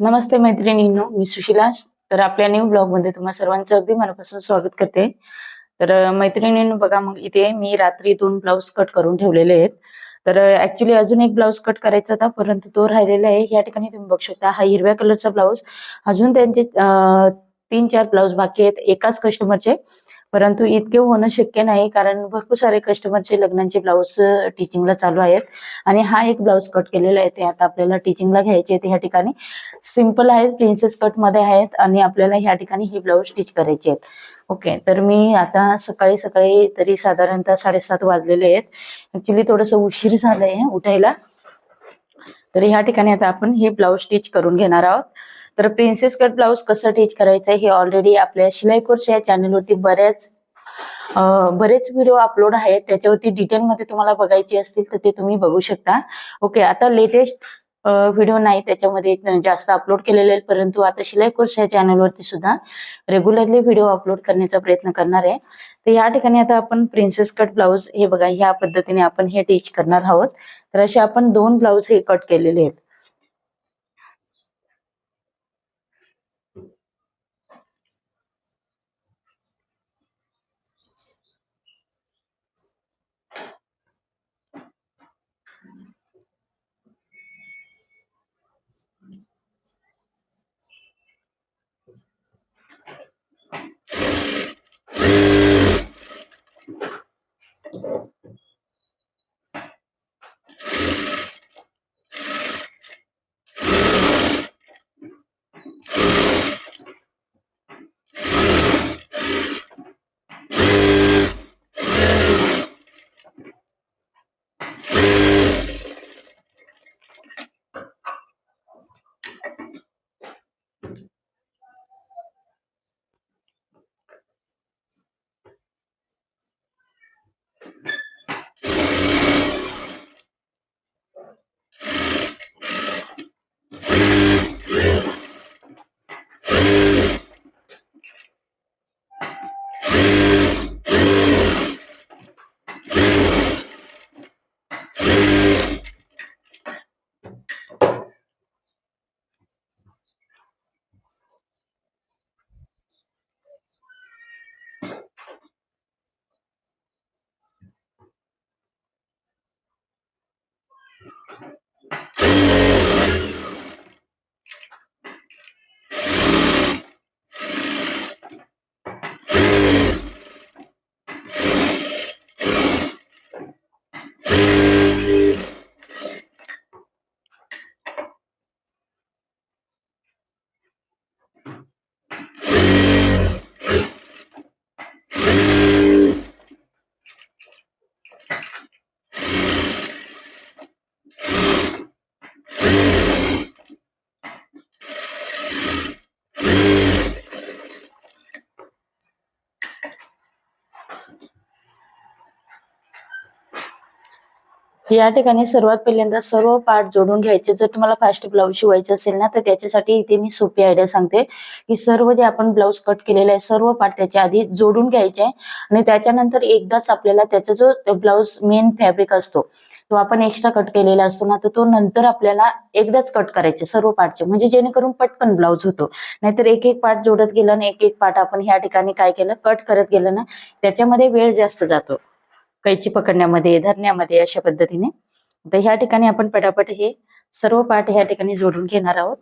नमस्ते मैत्रिणींनो मी सुशिला. तर आपल्या न्यू ब्लॉगमध्ये तुम्हा सर्वांचं अगदी मनापासून स्वागत करते. तर मैत्रिणींनो बघा मग इथे मी रात्री दोन ब्लाऊज कट करून ठेवलेले आहेत. तर ऍक्च्युली अजून एक ब्लाऊज कट करायचा होता परंतु तो राहिलेला आहे. या ठिकाणी तुम्ही बघू शकता हा हिरव्या कलरचा ब्लाऊज अजून त्यांचे तीन चार ब्लाऊज बाकी आहेत एकाच कस्टमरचे परंतु इतके होणं शक्य नाही कारण भरपूर सारे कस्टमरचे लग्नांचे ब्लाऊज टीचिंगला चालू आहेत. आणि हा एक ब्लाऊज कट केलेला आहे ते आता आपल्याला टीचिंगला घ्यायचे आहेत ह्या ठिकाणी. सिंपल आहेत प्रिन्सेस कटमध्ये आहेत आणि आपल्याला ह्या ठिकाणी हे ब्लाऊज स्टिच करायचे आहेत. ओके तर मी आता सकाळी सकाळी तरी साधारणतः साडेसात वाजलेले आहेत. ऍक्च्युली थोडस उशीर झालंय उठायला. तर ह्या ठिकाणी आता आपण हे ब्लाऊज स्टिच करून घेणार आहोत. तर प्रिन्सेस कट ब्लाऊज कसं टीच करायचं हे ऑलरेडी आपल्या शिलाई कोर्स या चॅनलवरती बऱ्याच बरेच व्हिडिओ अपलोड आहेत. त्याच्यावरती डिटेलमध्ये तुम्हाला बघायचे असतील तर ते तुम्ही बघू शकता. ओके आता लेटेस्ट व्हिडिओ नाही त्याच्यामध्ये जास्त अपलोड केलेले आहेत परंतु आता शिलाई कोर्स या चॅनलवरती सुद्धा रेग्युलरली व्हिडिओ अपलोड करण्याचा प्रयत्न करणार आहे. तर या ठिकाणी आता आपण प्रिन्सेस कट ब्लाऊज हे बघा ह्या पद्धतीने आपण हे टीच करणार आहोत. तर असे आपण दोन ब्लाऊज हे कट केलेले आहेत. या ठिकाणी सर्वात पहिल्यांदा सर्व पार्ट जोडून घ्यायचे. जर तुम्हाला फास्ट ब्लाऊज शिवायचे असेल ना तर त्याच्यासाठी इथे मी सोपी आयडिया सांगते की सर्व जे आपण ब्लाऊज कट केलेला आहे सर्व पार्ट त्याच्या आधी जोडून घ्यायचे आणि त्याच्यानंतर एकदाच आपल्याला त्याचा जो ब्लाऊज मेन फॅब्रिक असतो तो आपण एक्स्ट्रा कट केलेला असतो ना तर तो नंतर आपल्याला एकदाच कट करायचे सर्व पार्टचे म्हणजे जेणेकरून पटकन ब्लाऊज होतो. नाहीतर एक एक पार्ट जोडत गेलं आणि एक एक पार्ट आपण ह्या ठिकाणी काय केलं कट करत गेलं ना त्याच्यामध्ये वेळ जास्त जातो. कैची पकडण्यामध्ये धरण्यामध्ये अशा पद्धतीने. तर ह्या ठिकाणी आपण पटापट हे सर्व पाठ ह्या ठिकाणी जोडून घेणार आहोत.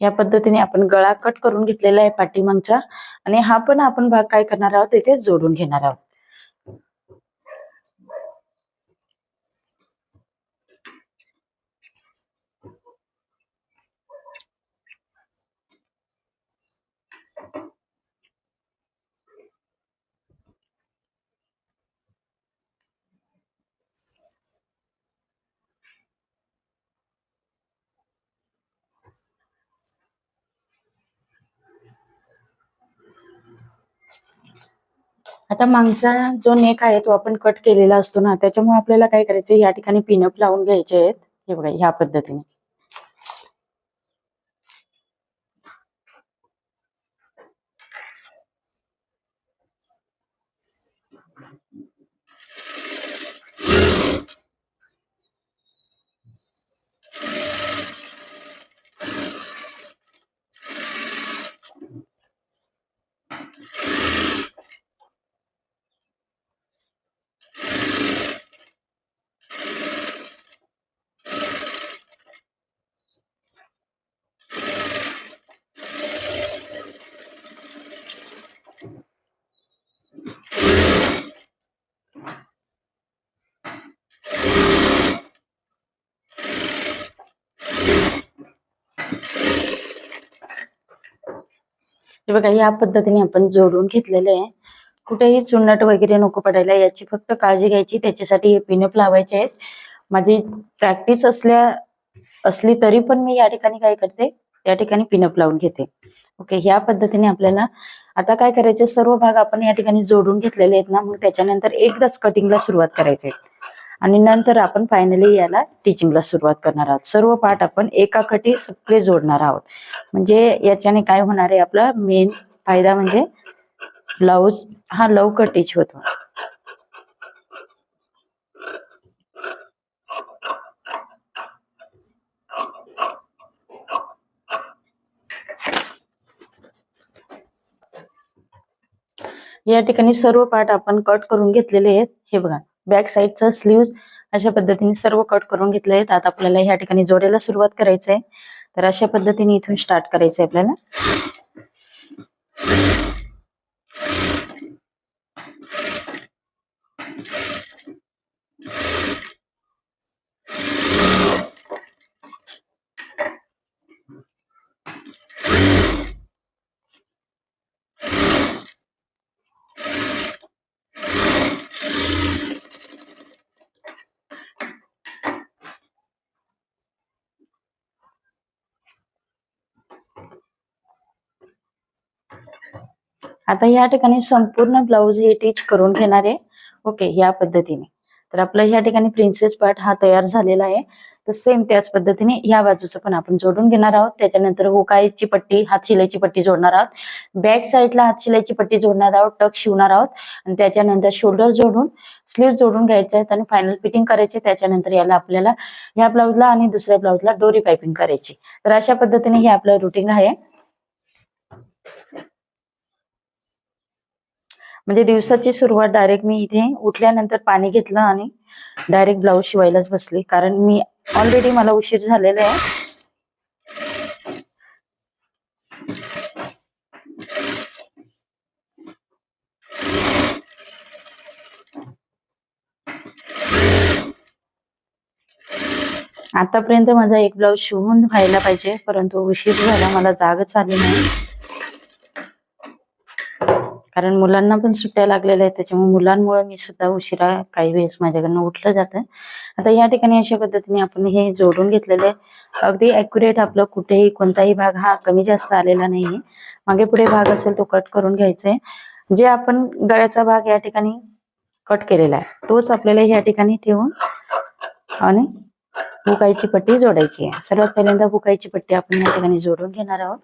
या पद्धतीने आपण गळा कट करून घेतलेला आहे पाठीमागचा. आणि हा पण आपण भाग काय करणार आहोत? इथे जोडून घेणार आहोत. आता मागचा जो नेक आहे तो आपण कट केलेला असतो ना त्याच्यामुळे आपल्याला काय करायचं या ठिकाणी पिनअप लावून घ्यायचे आहेत. हे बघा ह्या पद्धतीने. हे बघा या पद्धतीने आपण जोडून घेतलेले आहे. कुठेही चुन्नट वगैरे नको पडायला याची फक्त काळजी घ्यायची. त्याच्यासाठी हे पिनअप लावायचे आहेत. माझी प्रॅक्टिस असल्या असली तरी पण मी या ठिकाणी काय करते या ठिकाणी पिनअप लावून घेते. ओके ह्या पद्धतीने आपल्याला आता काय करायचे सर्व भाग आपण या ठिकाणी जोडून घेतलेले आहेत ना मग त्याच्यानंतर एकदाच कटिंगला सुरुवात करायची आहे. आणि नंतर आपण फायनली याला टीचिंगला सुरुवात करणार आहोत. सर्व पाठ आपण एका कटी सगळे जोडणार आहोत. म्हणजे याच्याने काय होणार आहे आपला मेन फायदा म्हणजे ब्लाऊज हा लवकर टीच होतो. या ठिकाणी सर्व पाठ आपण कट करून घेतलेले आहेत. हे बघा. बॅक साईडचा स्लीव अशा पद्धतीने सर्व कट करून घेतले आहेत. आता आपल्याला ह्या ठिकाणी जोडेला सुरुवात करायचं आहे तर अशा पद्धतीने इथून स्टार्ट करायचं आहे आपल्याला. आता या ठिकाणी संपूर्ण ब्लाऊज हे टीच करून घेणार आहे. ओके या पद्धतीने. तर आपलं या ठिकाणी प्रिन्सेस पार्ट हा तयार झालेला आहे. तर सेम त्याच पद्धतीने या बाजूचं पण आपण जोडून घेणार आहोत. त्याच्यानंतर हो, हुकाईची पट्टी हात शिलाईची पट्टी जोडणार आहोत. बॅक साईडला हात शिलाईची पट्टी जोडणार आहोत टक शिवणार आहोत. आणि त्याच्यानंतर शोल्डर जोडून स्लीव जोडून घ्यायचे आहेत आणि फायनल फिटिंग करायचे त्याच्यानंतर याला आपल्याला ह्या ब्लाऊजला आणि दुसऱ्या ब्लाऊजला डोरी पायपिंग करायची तर अशा पद्धतीने हे आपलं रुटीन आहे. म्हणजे दिवसाची सुरुवात डायरेक्ट मी इथे उठल्यानंतर पाणी घेतलं आणि डायरेक्ट ब्लाऊज शिवायलाच बसले. कारण मी ऑलरेडी मला उशीर झालेला आहे. आतापर्यंत माझा एक ब्लाऊज शिवून व्हायला पाहिजे परंतु उशीर झाला मला जागच आली नाही. कारण मुलांना पण सुट्ट्या लागलेल्या आहेत त्याच्यामुळे मुलांमुळे मी सुद्धा उशिरा काही वेळेस माझ्याकडनं उठलं जातं. आता या ठिकाणी अशा पद्धतीने आपण हे जोडून घेतलेलं आहे. अगदी अॅक्युरेट आपलं कुठेही कोणताही भाग हा कमी जास्त आलेला नाहीये. मागे पुढे भाग असेल तो कट करून घ्यायचा आहे जे आपण गळ्याचा भाग या ठिकाणी कट केलेला आहे तोच आपल्याला या ठिकाणी ठेवून आणि बुकाईची पट्टी जोडायची आहे. सर्वात पहिल्यांदा बुकाईची पट्टी आपण या ठिकाणी जोडून घेणार आहोत.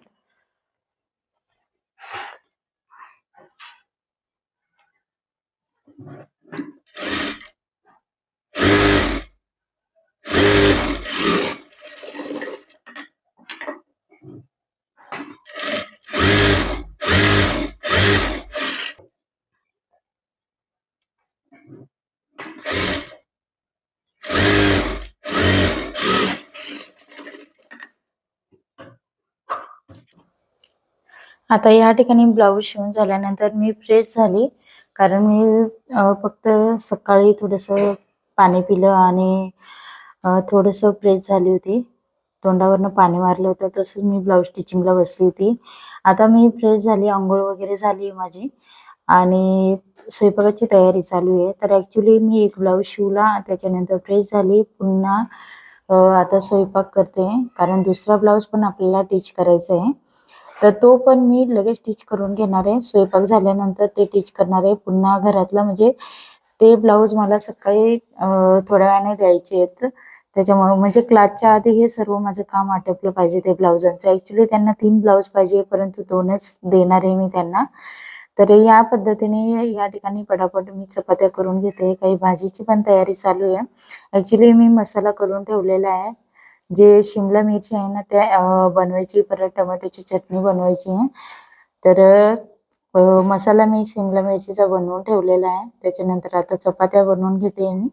आता या ठिकाणी ब्लाऊज शिवून झाल्यानंतर मी फ्रेश झाली. कारण मी फक्त सकाळी थोडस पाणी पिलं आणि थोडंसं थोडस फ्रेश झाली होती. तोंडावरनं पाणी मारलं होतं. तसंच मी ब्लाऊज स्टिचिंगला बसली होती. आता मी फ्रेश झाली आंघोळ वगैरे झाली माझी. आणि स्वयंपाकाची तयारी चालू आहे. तर ऍक्च्युली मी एक ब्लाऊज शिवला त्याच्यानंतर फ्रेश झाली. पुन्हा आता स्वयंपाक करते. कारण दुसरा ब्लाऊज पण आपल्याला टीच करायचा आहे. तर तो पण मी लगेच टीच करून घेणार आहे. स्वयंपाक झाल्यानंतर ते टीच करणार आहे. पुन्हा घरातलं म्हणजे ते ब्लाऊज मला सकाळी थोड्या वेळाने द्यायचे आहेत. त्याच्यामुळे म्हणजे क्लासच्या आधी हे सर्व माझं काम आटपलं पाहिजे ते ब्लाऊजांचं ऍक्च्युली त्यांना तीन ब्लाऊज पाहिजे परंतु दोनच देणार आहे मी त्यांना. तर या पद्धतीने या ठिकाणी पटापट मी चपात्या करून घेते. काही भाजीची पण तयारी चालू आहे. ऍक्च्युली मी मसाला करून ठेवलेला आहे. जे शिमला मिरची आहे ना त्या बनवायची परत टोमॅटोची चटणी बनवायची आहे. तर मसाला मी शिमला मिरचीचा बनवून ठेवलेला आहे. त्याच्यानंतर आता चपात्या बनवून घेते मी.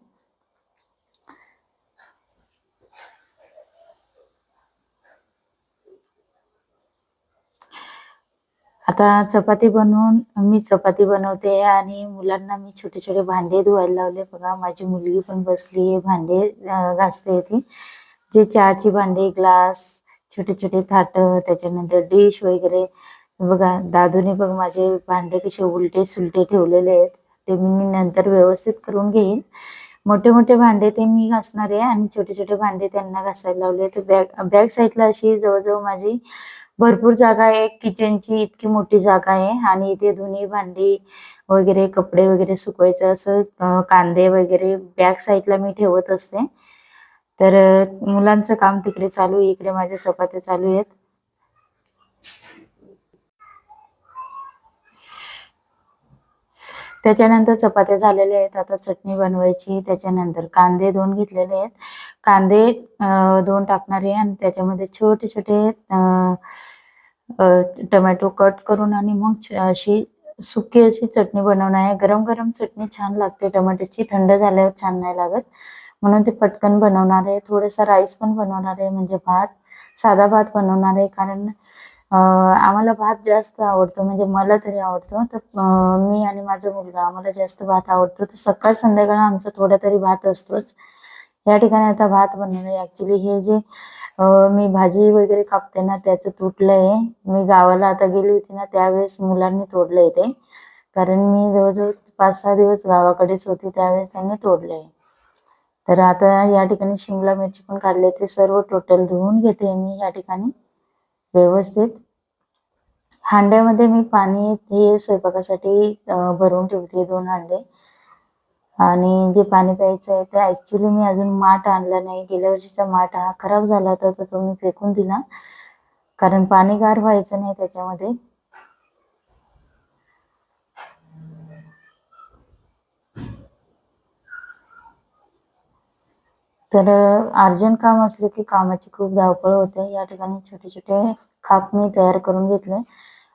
आता चपाती बनवून मी चपाती बनवते आणि मुलांना मी छोटे छोटे भांडे धुवायला लावले. बघा माझी मुलगी पण बसली आहे भांडे घासते ती. जे चहाची भांडे ग्लास छोटे छोटे थाट त्याच्यानंतर डिश वगैरे. बघा दादूने बघ माझे भांडे कसे उलटे सुलटे ठेवलेले आहेत. ते मी नंतर व्यवस्थित करून घेईन. मोठे मोठे भांडे ते मी घासणार आहे आणि छोटे छोटे भांडे त्यांना घासायला लावले. तर बॅक बॅक साईडला अशी जवळजवळ माझी भरपूर जागा आहे. किचनची इतकी मोठी जागा आहे आणि इथे धुणी भांडी वगैरे कपडे वगैरे सुकवायचं असं कांदे वगैरे बॅक साईडला मी ठेवत असते. तर मुलांचं काम तिकडे चालू आहे. इकडे माझ्या चपात्या चालू आहेत. त्याच्यानंतर चपात्या झालेल्या आहेत. आता चटणी बनवायची. त्याच्यानंतर कांदे दोन घेतलेले आहेत. कांदे दोन टाकणार आहे आणि त्याच्यामध्ये छोटे छोटे टमॅटो टोमॅटो कट करून आणि मग अशी सुकी अशी चटणी बनवणार आहे. गरम गरम चटणी छान लागते. टमॅटोची थंड झाल्यावर छान नाही लागत. म्हणून ते पटकन बनवणार आहे. थोडंसं राईस पण बनवणार आहे म्हणजे भात साधा भात बनवणार आहे. कारण आम्हाला भात जास्त आवडतो म्हणजे मला तरी आवडतो. तर मी आणि माझा मुलगा आम्हाला जास्त भात आवडतो. तर सकाळ संध्याकाळ आमचा थोडा तरी भात असतोच. या ठिकाणी आता भात बनवणार ऍक्च्युली हे जे मी भाजी वगैरे कापते ना त्याचं तुटलंय. मी गावाला आता गेली होती ना त्यावेळेस मुलांनी तोडलंय ते. कारण मी जवळजवळ पाच सहा दिवस गावाकडेच होती त्यावेळेस त्यांनी तोडलंय. तर आता या ठिकाणी शिमला मिरची पण काढले ते सर्व टोटल धुवून घेते मी या ठिकाणी व्यवस्थित. हांड्यामध्ये मी पाणी हे स्वयंपाकासाठी भरून ठेवते दोन हांडे. आणि जे पाणी प्यायचं आहे ते ऍक्च्युली मी अजून माठ आणला नाही. गेल्या वर्षीचा माठ हा खराब झाला होता तर तो मी फेकून दिला. कारण पाणी गार व्हायचं नाही त्याच्यामध्ये. तर अर्जंट काम असलं की कामाची खूप धावपळ होते. या ठिकाणी छोटे छोटे खाप मी तयार करून घेतले.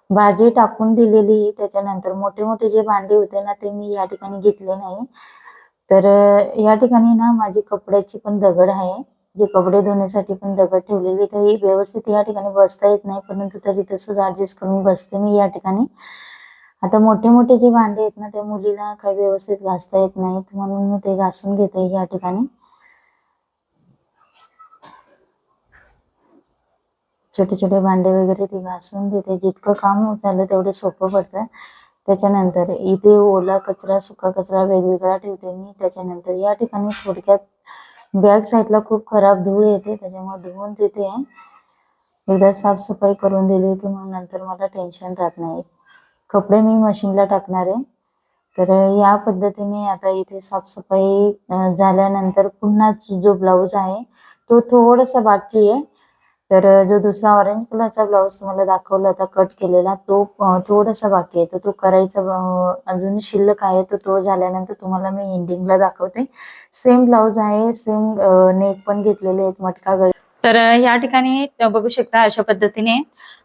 भाजी टाकून दिलेली त्याच्यानंतर मोठे मोठे जे भांडे होते ना ते मी या ठिकाणी घेतले नाही. तर या ठिकाणी ना माझी कपड्याची पण दगड आहे. जे कपडे धुण्यासाठी पण दगड ठेवलेली तर व्यवस्थित या ठिकाणी बसता येत नाही. परंतु तरी तसंच ऍडजस्ट करून बसते मी या ठिकाणी. आता मोठे मोठे जे भांडे आहेत ना त्या मुलीला काही व्यवस्थित घासता येत नाहीत. म्हणून मी ते घासून घेते या ठिकाणी. छोटे छोटे भांडे वगैरे ते घासून देते. जितकं काम झालं तेवढं सोपं पडतं. त्याच्यानंतर इथे ओला कचरा सुका कचरा वेगवेगळा ठेवते मी. त्याच्यानंतर या ठिकाणी थोडक्यात बॅक साईडला खूप खराब धूळ येते. त्याच्यामुळे धुवून देते. एकदा साफसफाई करून दिली की मग नंतर मला टेन्शन राहत नाही. कपडे मी मशीनला टाकणार आहे. तर या पद्धतीने आता इथे साफसफाई झाल्यानंतर पुन्हा जो ब्लाऊज आहे तो थोडासा बाकी आहे. तर जो दुसरा ऑरेंज कलरचा ब्लाऊज तुम्हाला दाखवला होता कट केलेला तो थोडासा बाकी आहे. तर तो करायचा अजून शिल्लक आहे तर तो झाल्यानंतर तुम्हाला मी एंडिंगला दाखवते. सेम ब्लाऊज आहे सेम नेक पण घेतलेले आहेत मटका गळ तर या ठिकाणी बघू शकता अशा पद्धतीने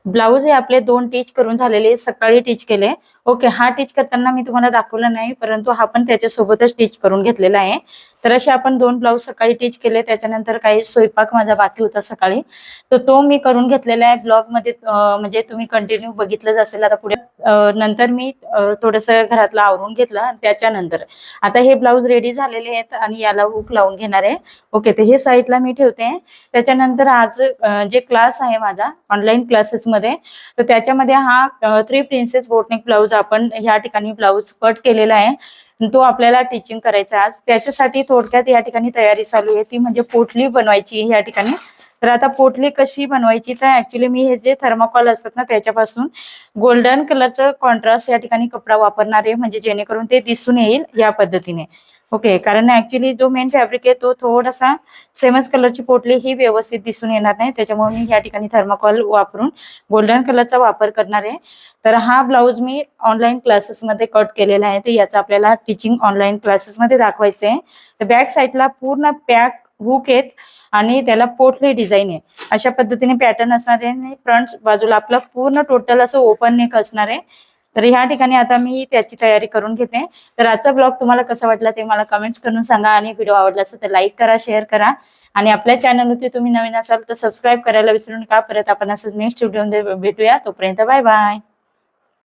ब्लाऊज हे आपले दोन टीच करून झालेले सकाळी टीच केले. ओके हा टीच करताना मी तुम्हाला दाखवला नाही परंतु हा पण त्याच्यासोबतच टीच करून घेतलेला आहे. तर असे आपण दोन ब्लाऊज सकाळी टीच केले त्याच्यानंतर काही स्वयंपाक माझा बाकी होता सकाळी. तर तो मी करून घेतलेला आहे ब्लॉगमध्ये म्हणजे तुम्ही कंटिन्यू बघितलंच असेल आता पुढे. नंतर मी थोडस घरातलं आवरून घेतलं त्याच्यानंतर. आता हे ब्लाऊज रेडी झालेले आहेत आणि याला हुक लावून घेणार आहे. ओके तर हे साईडला मी ठेवते. त्याच्यानंतर आज जे क्लास आहे माझा ऑनलाईन क्लासेसमध्ये तर त्याच्यामध्ये हा थ्री प्रिन्सेस बोटनेक ब्लाऊज आपण ह्या ठिकाणी ब्लाऊज कट केलेला आहे. तो आपल्याला टीचिंग करायचा आज त्याच्यासाठी थोडक्यात या ठिकाणी तयारी चालू आहे. ती म्हणजे पोटली बनवायची या ठिकाणी. तर आता पोटली कशी बनवायची? तर ऍक्च्युली मी हे जे थर्माकॉल असतात ना त्याच्यापासून गोल्डन कलरचं कॉन्ट्रास्ट या ठिकाणी कपडा वापरणार आहे. म्हणजे जेणेकरून ते दिसून येईल या पद्धतीने. ओके कारण ऍक्च्युली जो मेन फॅब्रिक आहे तो थोडासा सेमच कलरची पोटली ही व्यवस्थित दिसून येणार नाही. त्याच्यामुळे मी या ठिकाणी थर्माकॉल वापरून गोल्डन कलरचा वापर करणार आहे. तर हा ब्लाऊज मी ऑनलाईन क्लासेसमध्ये कट केलेला आहे. तर याचा आपल्याला टीचिंग ऑनलाईन क्लासेसमध्ये दाखवायचं आहे. तर बॅक साईडला पूर्ण पॅक हुक आहेत आणि त्याला पोटली डिझाईन आहे. अशा पद्धतीने पॅटर्न असणार आहे आणि फ्रंट बाजूला आपलं पूर्ण टोटल असं ओपन नेक असणार आहे. तर ह्या ठिकाणी आता मी त्याची तयारी करून घेते. तर आजचा ब्लॉग तुम्हाला कसा वाटला ते मला कमेंट्स करून सांगा आणि व्हिडिओ आवडला असेल तर लाईक करा शेअर करा. आणि आपल्या चॅनलवरती तुम्ही नवीन असाल तर सबस्क्राईब करायला विसरू नका. परत आपण असंच नेक्स्ट व्हिडिओमध्ये भेटूया. तोपर्यंत बाय बाय